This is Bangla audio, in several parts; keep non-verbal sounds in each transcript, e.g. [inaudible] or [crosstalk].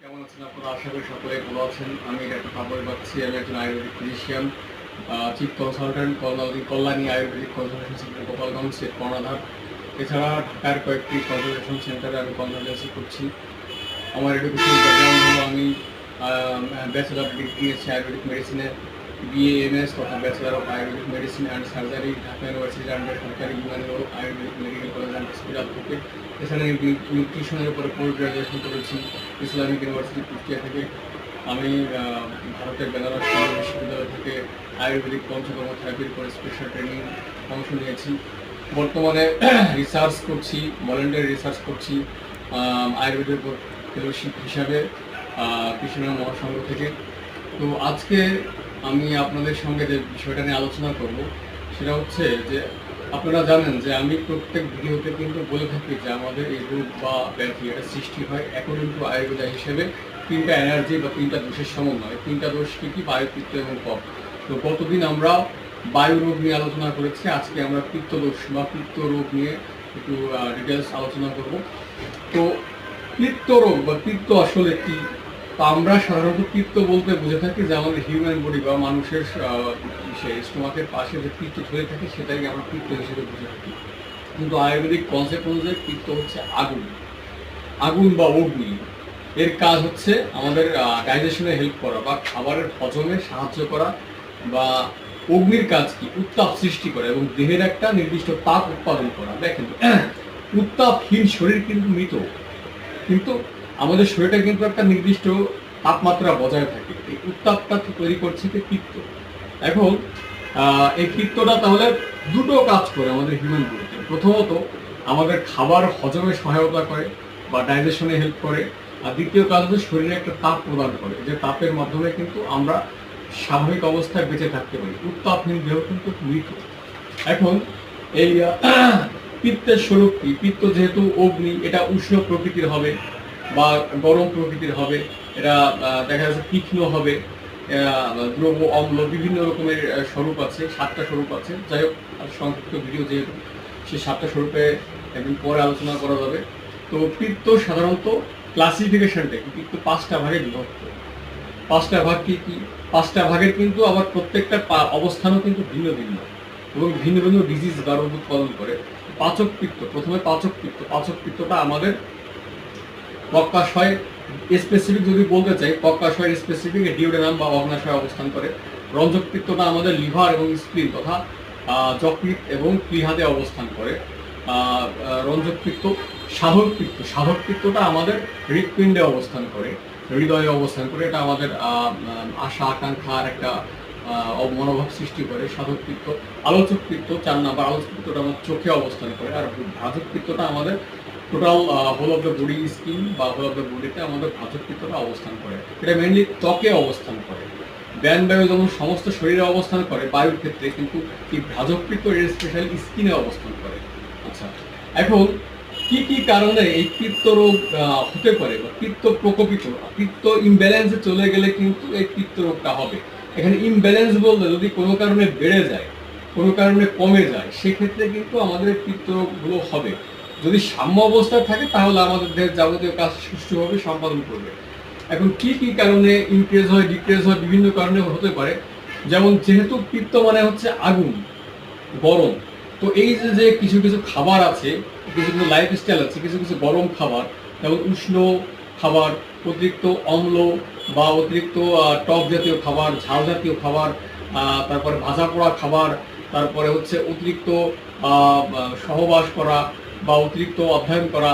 কেমন আছেন আপনারা? আশা করি সকলে ভালো আছেন। আমি ডাক্তার তাপরে পাচ্ছি আমি একজন Ayurvedic physician chief consultant Kalyani Kalyani Ayurvedic consultation centre Gopalganj set কর্ণাধার এছাড়া ঢাকার কয়েকটি কনসালটেশন সেন্টারে আমি কনসালটেন্সি করছি। আমার এডুকেশন ব্যাকগ্রাউন্ড হলো আমি ব্যাচেলার ডিগ্রি নিয়েছি আয়ুর্বেদিক মেডিসিনে বিএ এম এস তথা bachelor of Ayurvedic medicine and surgery Dhaka university under সরকারি বিমান আয়ুর্বেদিক মেডিকেল হসপিটাল থেকে আমি নিউট্রিশনের উপরে পোস্ট গ্রাজুয়েশন করেছি, ইসলামিক ইউনিভার্সিটি কুষ্টিয়া থেকে। আমি ভারতের বেনারস বিশ্ববিদ্যালয় থেকে আয়ুর্বেদিক পঞ্চকর্ম থেরাপির উপরে স্পেশাল ট্রেনিং অংশ নিয়েছি। বর্তমানে [clears throat] রিসার্চ করছি ভলেন্টারি রিসার্চ করছি আয়ুর্বেদের উপর ফেলোশিপ হিসাবে কৃষ্ণনগর মহাসংঘ থেকে। তো আজকে আমি আপনাদের সঙ্গে যে বিষয়টা নিয়ে আলোচনা করব, সেটা হচ্ছে যে আপনারা জানেন যে আমি প্রত্যেক ভিডিওতে কিন্তু বলে থাকি যে আমাদের এই রোগ বা ব্যাধি এটা সৃষ্টি হয় অ্যাকর্ডিং টু আয়ুর্বেদা হিসেবে। তিনটা এনার্জি বা তিনটা দোষের সমন্বয়। তিনটা দোষ কী কি? বায়ু পিত্ত এবং কফ। তো গতদিন আমরা বায়ু রোগ নিয়ে আলোচনা করেছি। আজকে আমরা পিত্ত দোষ বা পিত্ত রোগ নিয়ে একটু ডিটেলস আলোচনা করব। তো পিত্ত রোগ বা পিত্ত আসলে কি? আমরা সাধারণত পিত্ত বলতে বুঝে থাকি যে আমাদের হিউম্যান বডি বা মানুষের স্টোমাকের পাশে যে পিত্ত ধরে থাকে সেটাই আমরা পিত্ত হিসেবে বুঝে থাকি। কিন্তু আয়ুর্বেদিক কনসেপ্ট অনুযায়ী পিত্ত হচ্ছে আগুন। আগুন বা অগ্নি। এর কাজ হচ্ছে আমাদের ডাইজেশনে হেল্প করা বা খাবারের হজমে সাহায্য করা বা অগ্নির কাজ কি? উত্তাপ সৃষ্টি করা এবং দেহের একটা নির্দিষ্ট তাপ উৎপাদন করা। দেখেন, উত্তাপহীন শরীর কিন্তু মৃত। কিন্তু আমাদের শরীরটা কিন্তু একটা নির্দিষ্ট তাপমাত্রা বজায় থাকে। এই উত্তাপটা তৈরি করছে কি পিত্ত? এখন এই পিত্তটা তাহলে দুটো কাজ করে আমাদের হিউম্যান বডিতে প্রথমত, আমাদের খাবার হজমে সহায়তা করে বা ডাইজেশনে হেল্প করে। আর দ্বিতীয় কাজ হচ্ছে শরীরে একটা তাপ প্রদান করে। যে তাপের মাধ্যমে কিন্তু আমরা স্বাভাবিক অবস্থায় বেঁচে থাকতে পারি। উত্তাপহীন দেহ কিন্তু মৃত। এখন, এই [clears throat] পিত্তের স্বরূপ কি? পিত্ত যেহেতু অগ্নি, এটা উষ্ণ প্রকৃতির হবে। বা গরম প্রকৃতির হবে আহ, দেখা যাচ্ছে তীক্ষ্ণ হবে আহ, দ্রব অম্ল বিভিন্ন রকমের স্বরূপ আছে সাতটা স্বরূপ আছে। যাই হোক সংক্ষিপ্ত ভিডিও যেহেতু সেই সাতটা স্বরূপে একদিন পরে আলোচনা করা যাবে। তো পিত্ত সাধারণত ক্লাসিফিকেশনটা পিত্ত পাঁচটা ভাগে বিভক্ত। পাঁচটা ভাগ কি কি? পাঁচটা ভাগের কিন্তু আবার প্রত্যেকটা অবস্থানও কিন্তু ভিন্ন ভিন্ন এবং ভিন্ন ভিন্ন ডিজিজ বা রোগ উৎপাদন করে। পাচক পিত্ত প্রথমে পাচক পিত্ত পাচক পিত্তটা আমাদের পক্কাশয় স্পেসিফিক যদি বলতে চাই পক্কাশয়ের স্পেসিফিক ডিওডেনাম বা অগ্নাশয় অবস্থান করে। রঞ্জক পিত্তটা আমাদের লিভার এবং স্প্লিন তথা যকৃৎ এবং প্লিহাতে অবস্থান করে। আহ, আহ, রঞ্জক পিত্ত সাধক পিত্ত সাধক পিত্তটা আমাদের হৃৎপিণ্ডে অবস্থান করে হৃদয়ে অবস্থান করে। এটা আমাদের আশা আকাঙ্ক্ষার একটা মনোভাব সৃষ্টি করে সাধক পিত্ত আলোচক পিত্ত চার নাম্বার আলোচক পিত্তটা আমাদের চোখে অবস্থান করে। আর ভাজক পিত্তটা আমাদের total whole of the body skin বা হোল অফ দ্য বডিতে আমাদের পিত্তটা অবস্থান করে। এটা মেনলি ত্বকে অবস্থান করে। ব্যান বায়ু যেমন সমস্ত শরীরে অবস্থান করে, বায়ুর ক্ষেত্রে কিন্তু এই ভাজক পিত্ত এর স্পেশাল স্কিনে অবস্থান করে। আচ্ছা এখন কি কি কারণে এই পিত্ত রোগ হতে পারে বা পিত্ত প্রকোপিত, পিত্ত ইমব্যালেন্সে চলে গেলে কিন্তু এই পিত্ত রোগটা হবে। এখানে ইমব্যালেন্স বলতে যদি কোনো কারণে বেড়ে যায়, কোনো কারণে কমে যায়, সেক্ষেত্রে কিন্তু আমাদের পিত্ত রোগগুলো হবে। যদি সাম্য অবস্থায় থাকে, তাহলে আমাদের যাবতীয় কাজ সুষ্ঠুভাবে সম্পাদন করবে। এখন কি কি কারণে ইনক্রিজ হয়, ডিক্রিজ হয়, বিভিন্ন কারণে হতে পারে। যেমন যেহেতু পিত্ত মানে হচ্ছে আগুন, গরম, তো এই যে যে কিছু কিছু খাবার আছে, কিছু কিছু লাইফস্টাইল আছে, কিছু কিছু গরম খাবার, যেমন উষ্ণ খাবার, অতিরিক্ত অম্ল বা অতিরিক্ত টক জাতীয় খাবার, ঝাল জাতীয় খাবার তারপরে ভাজা পোড়া খাবার, তারপরে হচ্ছে অতিরিক্ত সহবাস করা বা অতিরিক্ত অধ্যয়ন করা,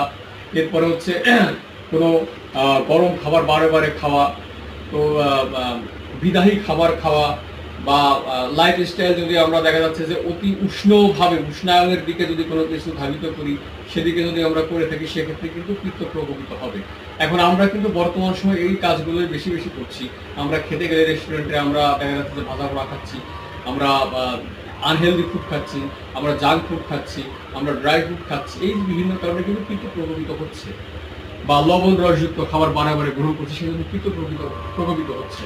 এরপরে হচ্ছে [clears throat] কোনো গরম খাবার বারে বারে খাওয়া, তো বিদাহী খাবার খাওয়া বা লাইফ স্টাইল যদি আমরা দেখা যাচ্ছে যে অতি উষ্ণভাবে, উষ্ণায়নের দিকে যদি কোনো কিছু ধাবিত করি, সেদিকে যদি আমরা করে থাকি, সেক্ষেত্রে কিন্তু পিত্ত প্রকোপিত হবে। এখন আমরা কিন্তু বর্তমান সময় এই কাজগুলোই বেশি বেশি করছি। আমরা খেতে গেলে রেস্টুরেন্টে আমরা দেখা যাচ্ছে যে ভাজা খাচ্ছি, আমরা আনহেলদি ফুড খাচ্ছি, আমরা জাঙ্ক ফুড খাচ্ছি, আমরা ড্রাই ফুড খাচ্ছি, এই বিভিন্ন কারণে কিন্তু পিত্ত প্রভাবিত হচ্ছে। বা লবণ রসযুক্ত খাবার বারে গ্রহণ করছে সেজন্য পিত্ত প্রকোপিত প্রকোপিত হচ্ছে।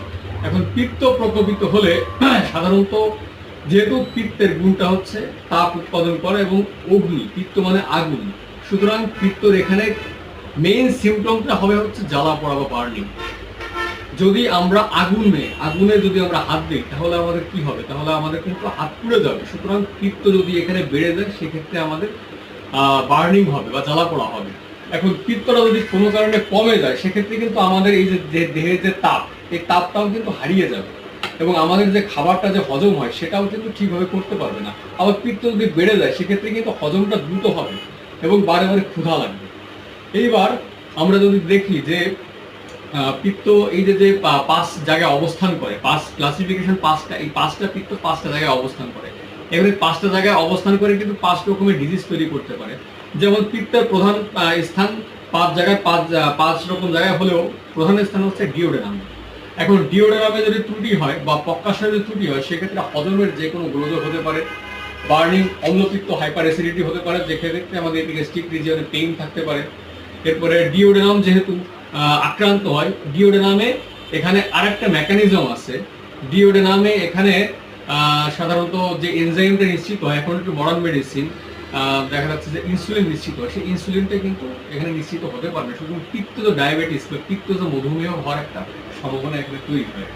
এখন পিত্ত প্রকোপিত হলে [clears throat] সাধারণত যেহেতু পিত্তের গুণটা হচ্ছে, তাপ উৎপাদন করে এবং অগ্নি পিত্ত মানে আগুন। সুতরাং পিত্তর এখানে মেইন সিমটমটা হবে হচ্ছে জ্বালা পড়া বা বার্নিং যদি আমরা আগুনে আগুনে যদি আমরা হাত দিই, তাহলে আমাদের কি হবে? তাহলে আমাদের কিন্তু হাত পুড়ে যাবে। সুতরাং পিত্ত যদি এখানে বেড়ে যায়, সেক্ষেত্রে আমাদের বার্নিং হবে বা জ্বালা পড়া হবে। এখন পিত্তটা যদি কোনো কারণে কমে যায়, সেক্ষেত্রে কিন্তু আমাদের এই যে দেহের যে তাপ, এই তাপটাও কিন্তু হারিয়ে যাবে। এবং আমাদের যে খাবারটা যে হজম হয়, সেটাও কিন্তু ঠিকভাবে করতে পারবে না। আবার পিত্ত যদি বেড়ে যায়, সেক্ষেত্রে কিন্তু হজমটা দ্রুত হবে এবং বারে বারে ক্ষুধা লাগবে। এইবার আমরা যদি দেখি যে পিত্ত এই যে যে পাঁচ জায়গায় অবস্থান করে পাঁচ ক্লাসিফিকেশন পাঁচটা এই পাঁচটা পিত্ত পাঁচটা জায়গায় অবস্থান করে। এবারে পাঁচটা জায়গায় অবস্থান করে কিন্তু পাঁচ রকমের ডিজিজ তৈরি করতে পারে। যেমন পিত্তের প্রধান স্থান পাঁচ জায়গায়, পাঁচ পাঁচ রকম জায়গায় হলেও প্রধান স্থান হচ্ছে ডিওডেনাম এখন ডিওডেনামে যদি ত্রুটি হয় বা পক্কাশয়ে যদি ত্রুটি হয়, সেক্ষেত্রে হজমের যে কোনো গোলযোগ হতে পারে বার্নিং অম্লপিত্ত হাইপার অ্যাসিডিটি হতে পারে যে ক্ষেত্রে আমাদের এপিগ্যাস্ট্রিক রিজিয়নে পেইন থাকতে পারে। এরপরে ডিওডেনাম যেহেতু আক্রান্ত হয় ডিওডেনামে। এখানে আরেকটা মেকানিজম আছে। ডিওডেনামে এখানে সাধারণত যে এনজাইমটা নিশ্চিত হয়, এখন একটু মডার্ন মেডিসিন দেখা যাচ্ছে যে ইনসুলিন নিশ্চিত হয়। সেই ইনসুলিনটা কিন্তু এখানে নিশ্চিত হতে পারবে শুধু পিত্তজ ডায়াবেটিস বা পিত্তজ মধুমেহ হওয়ার একটা সম্ভাবনা এখানে তৈরি হয়।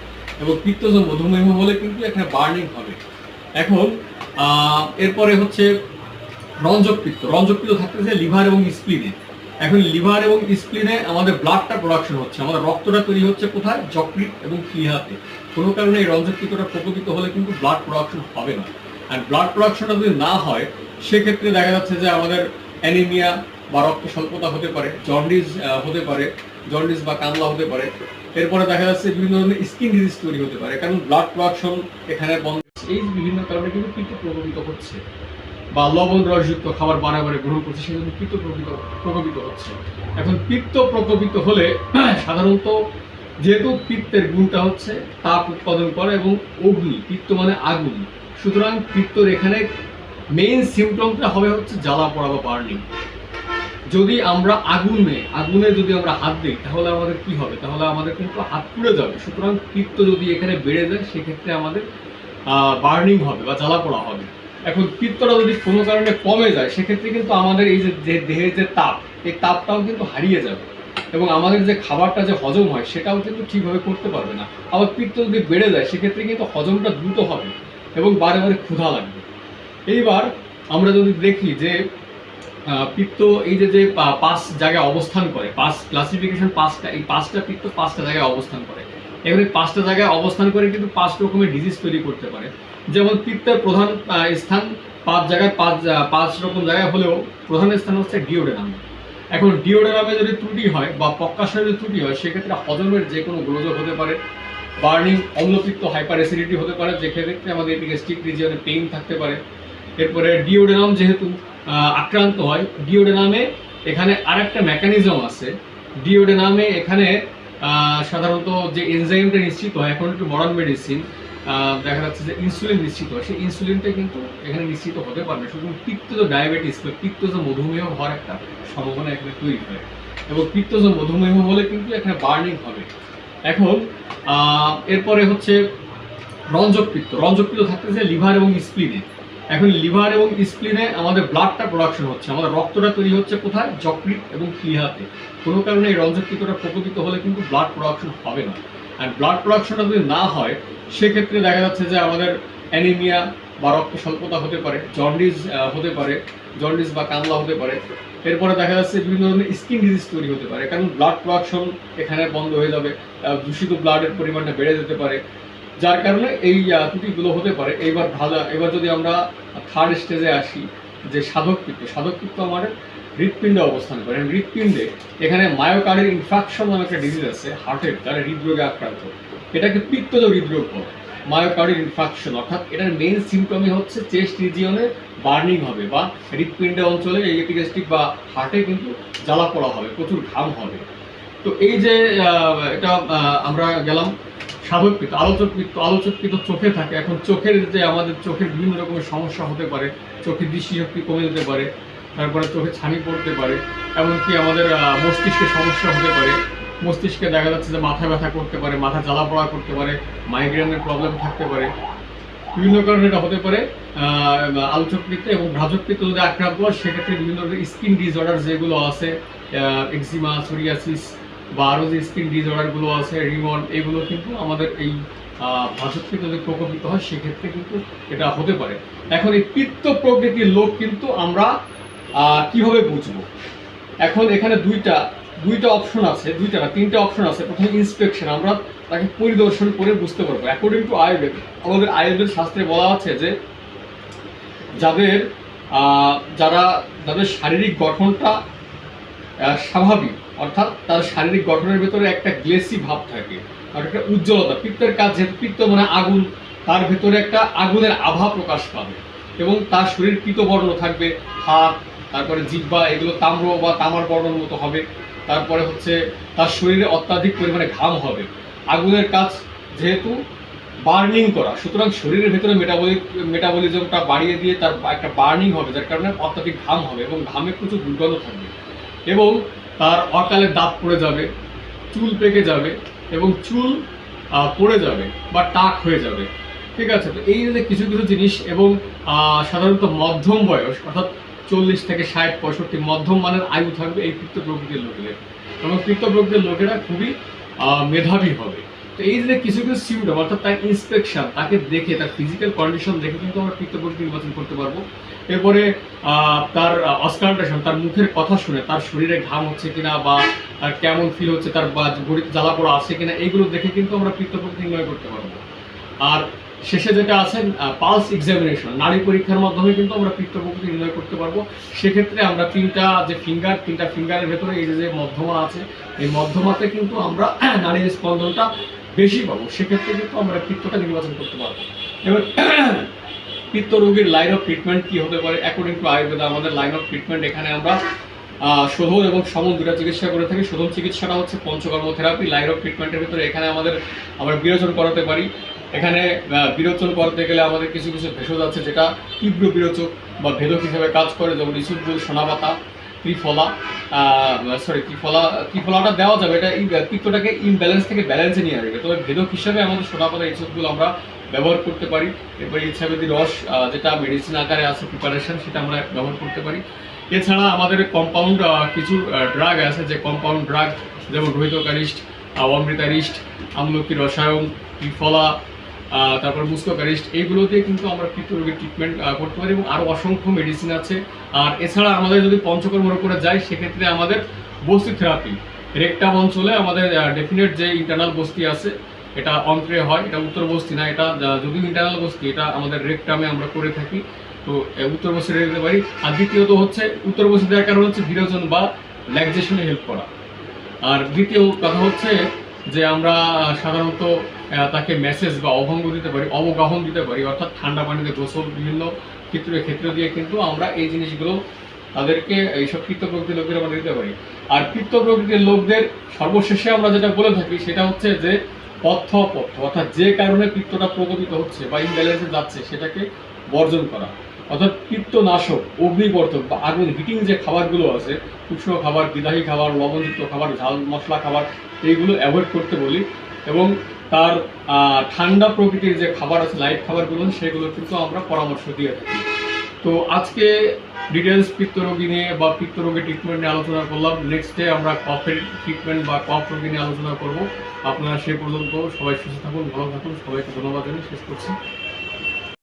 এবং পিত্তজ মধুমেহ হলে কিন্তু এখানে বার্নিং হবে। এখন এরপরে হচ্ছে রঞ্জক পিত্ত রঞ্জক পিত্ত থাকতেছে লিভার এবং স্প্লিনে এখন লিভার এবং স্প্লিনে আমাদের ব্লাডটা প্রোডাকশন হচ্ছে, আমাদের রক্তটা তৈরি হচ্ছে কোথায়? যকৃত এবং প্লিহাতে কোনো কারণে এই রঞ্জক পিত্তটা প্রকোপিত হলে কিন্তু ব্লাড প্রোডাকশন হবে না। আর ব্লাড প্রোডাকশনটা যদি না হয়, সেক্ষেত্রে দেখা যাচ্ছে যে আমাদের অ্যানিমিয়া বা রক্ত স্বল্পতা হতে পারে জন্ডিস হতে পারে জন্ডিস বা কামলা হতে পারে। এরপরে দেখা যাচ্ছে বিভিন্ন ধরনের স্কিন ডিজিজ তৈরি হতে পারে। কারণ ব্লাড প্রোডাকশন এখানে বন্ধ এই বিভিন্ন কারণে কিন্তু পিত্ত প্রকোপিত হচ্ছে। বা লবণ রসযুক্ত খাবার বারে গ্রহণ করছে সেজন্য পিত্ত প্রকোপিত প্রকোপিত হচ্ছে। এখন পিত্ত প্রকোপিত হলে [clears throat] সাধারণত যেহেতু পিত্তের গুণটা হচ্ছে তাপ উৎপাদন করে এবং অগ্নি, পিত্ত মানে আগুন। সুতরাং পিত্তর এখানে মেইন সিমটমটা হবে হচ্ছে জ্বালা পড়া বা বার্নিং যদি আমরা আগুনে আগুনে যদি আমরা হাত দিই, তাহলে আমাদের কি হবে? তাহলে আমাদের কিন্তু হাত পুড়ে যাবে। সুতরাং পিত্ত যদি এখানে বেড়ে যায়, সেক্ষেত্রে আমাদের বার্নিং হবে বা জ্বালা পড়া হবে। এখন পিত্তটা যদি কোনো কারণে কমে যায়, সেক্ষেত্রে কিন্তু আমাদের এই যে দেহের যে তাপ, এই তাপটাও কিন্তু হারিয়ে যাবে। এবং আমাদের যে খাবারটা যে হজম হয়, সেটাও কিন্তু ঠিকভাবে করতে পারবে না। আবার পিত্ত যদি বেড়ে যায়, সেক্ষেত্রে কিন্তু হজমটা দ্রুত হবে এবং বারে বারে ক্ষুধা লাগবে। এইবার আমরা যদি দেখি যে পিত্ত এই যে যে পাঁচ জায়গায় অবস্থান করে, পাঁচ ক্লাসিফিকেশন পাঁচটা, এই পাঁচটা পিত্ত পাঁচটা জায়গায় অবস্থান করে। এবারে পাঁচটা জায়গায় অবস্থান করে কিন্তু পাঁচ রকমের ডিজিজ তৈরি করতে পারে। যেমন পিত্তের প্রধান স্থান পাঁচ জায়গায় পাঁচ পাঁচ রকম জায়গায় হলেও প্রধান স্থান হচ্ছে ডিওডেনাম এখন ডিওডেনামে যদি ত্রুটি হয় বা পক্কাশয়ে যদি ত্রুটি হয়, সেক্ষেত্রে হজমের যে কোনো গোলযোগ হতে পারে বার্নিং অম্লপিত্ত হাইপার অ্যাসিডিটি হতে পারে যে ক্ষেত্রে আমাদের এপিগ্যাস্ট্রিক রিজিয়নে পেইন থাকতে পারে। এরপরে ডিওডেনাম যেহেতু আক্রান্ত হয় ডিওডেনামে এখানে আরেকটা মেকানিজম আছে। ডিওডেনামে এখানে সাধারণত যে এনজাইমটা নিশ্চিত হয়, এখন একটু মডার্ন মেডিসিন দেখা যাচ্ছে যে ইনসুলিন নিশ্চিত হয়। সেই ইনসুলিনটা কিন্তু এখানে নিশ্চিত হতে পারবে শুধু পিত্তজ ডায়াবেটিস বা পিত্তজ মধুমেহ হওয়ার একটা সম্ভাবনা এখানে তৈরি হয়। এবং পিত্তজ মধুমেহ হলে কিন্তু এখানে বার্নিং হবে। এখন এরপরে হচ্ছে রঞ্জক পিত্ত। রঞ্জক পিত্ত থাকতেছে লিভার এবং স্প্লিনে এখন লিভার এবং স্প্লিনে আমাদের ব্লাডটা প্রোডাকশন হচ্ছে, আমাদের রক্তটা তৈরি হচ্ছে কোথায়? যকৃত এবং প্লিহাতে কোনো কারণে এই রঞ্জকৃতটা প্রকোপিত হলে কিন্তু ব্লাড প্রোডাকশন হবে না। আর ব্লাড প্রোডাকশনটা যদি না হয়, সেক্ষেত্রে দেখা যাচ্ছে যে আমাদের অ্যানিমিয়া বা রক্ত স্বল্পতা হতে পারে জন্ডিস হতে পারে জন্ডিস বা কামলা হতে পারে। এরপরে দেখা যাচ্ছে বিভিন্ন ধরনের স্কিন ডিজিজ তৈরি হতে পারে, কারণ ব্লাড প্রোডাকশন এখানে বন্ধ হয়ে যাবে দূষিত ব্লাডের পরিমাণটা বেড়ে যেতে পারে। যার কারণে এই ত্রুটিগুলো হতে পারে। এইবার ভালো এবার যদি আমরা থার্ড স্টেজে আসি, যে সাধক পিত্ত সাধক পিত্ত আমাদের হৃৎপিণ্ডে অবস্থান করে। হৃৎপিণ্ডে এখানে মায়োকার্ডের ইনফ্রাকশন নামে একটা ডিজিজ আছে হার্টের যারা হৃদরোগে আক্রান্ত, এটাকে পিত্তজ হৃদরোগ বলে মায়োকার্ডের ইনফ্রাকশন অর্থাৎ এটার মেইন সিমটমই হচ্ছে চেস্ট রিজিয়নে বার্নিং হবে বা হৃৎপিণ্ড অঞ্চলে এপিগ্যাস্ট্রিক বা হার্টে কিন্তু জ্বালা পড়া হবে, প্রচুর ঘাম হবে। তো এই যে এটা আমরা গেলাম সাধক পিত্ত আলোচক পিত্ত আলোচক পিত্ত চোখে থাকে। এখন চোখের যে আমাদের চোখের বিভিন্ন রকমের সমস্যা হতে পারে চোখের দৃষ্টিশক্তি কমে যেতে পারে তারপরে চোখে ছানি পড়তে পারে এমনকি আমাদের মস্তিষ্কে সমস্যা হতে পারে। মস্তিষ্কে দেখা যাচ্ছে যে মাথা ব্যথা করতে পারে মাথা জ্বালা পড়া করতে পারে মাইগ্রেনের প্রবলেম থাকতে পারে। বিভিন্ন কারণে এটা হতে পারে আহ, আলোচক পিত্ত এবং ভ্রাজক পিত্ত যদি আক্রান্ত হয় সেক্ষেত্রে বিভিন্ন স্কিন ডিসঅর্ডার যেগুলো আছে এক্সিমা সোরিয়াসিস বা আরও যে স্কিন ডিসঅর্ডারগুলো আছে রিমন এগুলো কিন্তু আমাদের এই ভাষাতে যদি প্রকোপিত হয়, সেক্ষেত্রে কিন্তু এটা হতে পারে। এখন এই পিত্ত প্রকৃতির লোক কিন্তু আমরা কীভাবে বুঝব? এখন এখানে দুইটা দুইটা অপশন আছে, দুইটা না, তিনটা অপশন আছে। প্রথমে ইন্সপেকশন আমরা তাকে পরিদর্শন করে বুঝতে পারব। অ্যাকর্ডিং টু আয়ুর্বেদ আমাদের আয়ুর্বেদ শাস্ত্রে বলা আছে যে, যাদের যারা, যাদের শারীরিক গঠনটা স্বাভাবিক অর্থাৎ তার শারীরিক গঠনের ভেতরে একটা গ্লেসি ভাব থাকে আর একটা উজ্জ্বলতা, পিত্তের কাজ যেহেতু পিত্ত মানে আগুন, তার ভেতরে একটা আগুনের আভা প্রকাশ পাবে এবং তার শরীর পিতবর্ণ থাকবে হাত তারপরে জিব্বা এগুলো তাম্র বা তামার বর্ণের মতো হবে, তারপরে হচ্ছে তার শরীরে অত্যাধিক পরিমাণে ঘাম হবে। আগুনের কাজ যেহেতু বার্নিং করা, সুতরাং শরীরের ভেতরে মেটাবলিক মেটাবলিজমটা বাড়িয়ে দিয়ে তার একটা বার্নিং হবে, যার কারণে অত্যাধিক ঘাম হবে এবং ঘামে প্রচুর দুর্গন্ধ থাকবে। এবং তার অকালে দাঁত পড়ে যাবে, চুল পেকে যাবে এবং চুল পড়ে যাবে বা টাক হয়ে যাবে। ঠিক আছে? তো এই যে কিছু কিছু জিনিস এবং সাধারণত মধ্যম বয়স, অর্থাৎ চল্লিশ থেকে ষাট, পঁয়ষট্টি মধ্যম মানের আয়ু থাকবে এই পিত্ত প্রকৃতির লোকেদের। এবং পিত্ত প্রকৃতির লোকেরা খুবই মেধাবী হবে। তো এই যে কিছু কিছু সিমটম অর্থাৎ তার ইন্সপেকশন তাকে দেখে, তার ফিজিক্যাল কন্ডিশন দেখে কিন্তু আমরা পিত্ত নির্বাচন করতে পারব। এরপরে তার অস্কান্টেশন তার মুখের কথা শুনে, তার শরীরে ঘাম হচ্ছে কিনা বা কেমন ফিল হচ্ছে, তার বা, গড়িতে জ্বালা পোড়া আছে কিনা এইগুলো দেখে কিন্তু আমরা পিত্ত প্রকৃতি নির্ণয় করতে পারব। আর শেষে যেটা আছে পালস এক্সামিনেশন নারী পরীক্ষার মাধ্যমে কিন্তু আমরা পিত্ত প্রকৃতি নির্ণয় করতে পারব। সেক্ষেত্রে আমরা তিনটা যে ফিঙ্গার তিনটা ফিঙ্গারের ভেতরে এই যে মধ্যমা আছে, এই মধ্যমাতে কিন্তু আমরা [clears throat] নারীর স্পন্দনটা বেশি পাবো, সেক্ষেত্রে কিন্তু আমরা পিত্তটা নির্বাচন করতে পারব। এবার পিত্ত রোগীর লাইন অফ ট্রিটমেন্ট কি হতে পারে? অ্যাকর্ডিং টু আয়ুর্বেদ, আমাদের লাইন অফ ট্রিটমেন্ট এখানে আমরা শোধন এবং সমন দুটা চিকিৎসা করে থাকি। শোধন চিকিৎসাটা হচ্ছে পঞ্চকর্ম থেরাপি লাইন অফ ট্রিটমেন্টের ভিতরে এখানে আমাদের, আমরা বিরোচন করাতে পারি। এখানে বিরোচন করতে গেলে আমাদের কিছু কিছু ভেষজ আছে, যেটা তীব্র বিরোচক বা ভেদক হিসেবে কাজ করে, যেমন ইসুদ্দুল সোনাপাতা। ত্রিফলা সরি ত্রিফলা ত্রিফলাটা দেওয়া যাবে, এটা পিত্তটাকে ইমব্যালেন্স থেকে ব্যালেন্সে নিয়ে আসবে। তবে ভেদক হিসাবে আমাদের সোনা সোনাপাতা ইসুদগুলো আমরা ব্যবহার করতে পারি। এরপরে ইচ্ছাবেদী রস যেটা মেডিসিন আকারে আছে প্রিপারেশন সেটা আমরা ব্যবহার করতে পারি। এছাড়া আমাদের কম্পাউন্ড কিছু ড্রাগ আছে, যে কম্পাউন্ড ড্রাগ যেমন রোহিতকারিস্ট অমৃতারিস্ট আমলকি রসায়ন, ত্রিফলা তারপর মুস্কোকারিস্ট এইগুলো দিয়ে কিন্তু আমরা পিত্ত রোগের ট্রিটমেন্ট করতে পারি এবং আরও অসংখ্য মেডিসিন আছে। আর এছাড়া আমাদের যদি পঞ্চকর্মের উপরে যাই সেক্ষেত্রে আমাদের বস্তি থেরাপি রেকটাম অঞ্চলে আমাদের ডেফিনেট যে ইন্টারনাল বস্তি আছে, এটা অন্ত্রে হয়, এটা উত্তর বস্তি না, এটা যদিও ইন্টারনাল বস্তি, এটা আমাদের রেকটামে আমরা করে থাকি। তো উত্তর বস্তি রেখে পারি। আর দ্বিতীয়ত হচ্ছে, উত্তর বস্তি দেওয়ার কারণ হচ্ছে বিরোচন বা ল্যাকজেশনে হেল্প করা। আর দ্বিতীয় কথা হচ্ছে যে আমরা সাধারণত তাকে মেসেজ বা অভঙ্গ দিতে পারি, অবগাহন দিতে পারি, অর্থাৎ ঠান্ডা পানিতে গোসল বিভিন্ন ক্ষেত্রে, ক্ষেত্র দিয়ে কিন্তু আমরা এই জিনিসগুলো তাদেরকে এইসব পিত্ত প্রকৃতির লোকের আমরা দিতে পারি। আর পিত্ত প্রকৃতির লোকদের সর্বশেষে আমরা যেটা বলে থাকি, সেটা হচ্ছে যে পথ্য পথ্য অর্থাৎ যে কারণে পিত্তটা প্রকোপিত হচ্ছে বা ইমব্যালেন্সে যাচ্ছে, সেটাকে বর্জন করা। অর্থাৎ পিত্তনাশক অগ্নিবর্ধক বা আগুন হিটিং যে খাবারগুলো আছে, উষ্ণ খাবার, বিদাহী খাবার, লবণযুক্ত খাবার, ঝাল মশলা খাবার, এইগুলো অ্যাভয়েড করতে বলি এবং তার ঠান্ডা প্রকৃতির যে খাবার আছে লাইট খাবারগুলো, সেগুলো কিন্তু আমরা পরামর্শ দিয়ে থাকি। তো আজকে ডিটেলস পিত্তরোগী নিয়ে বা পিত্তরোগী ট্রিটমেন্ট নিয়ে আলোচনা করলাম। নেক্সট ডে আমরা কফের ট্রিটমেন্ট বা কফ রোগী নিয়ে আলোচনা করব। আপনারা সে পর্যন্ত সবাই সুস্থ থাকুন, ভালো থাকুন। সবাইকে ধন্যবাদ জানিয়ে শেষ করছি।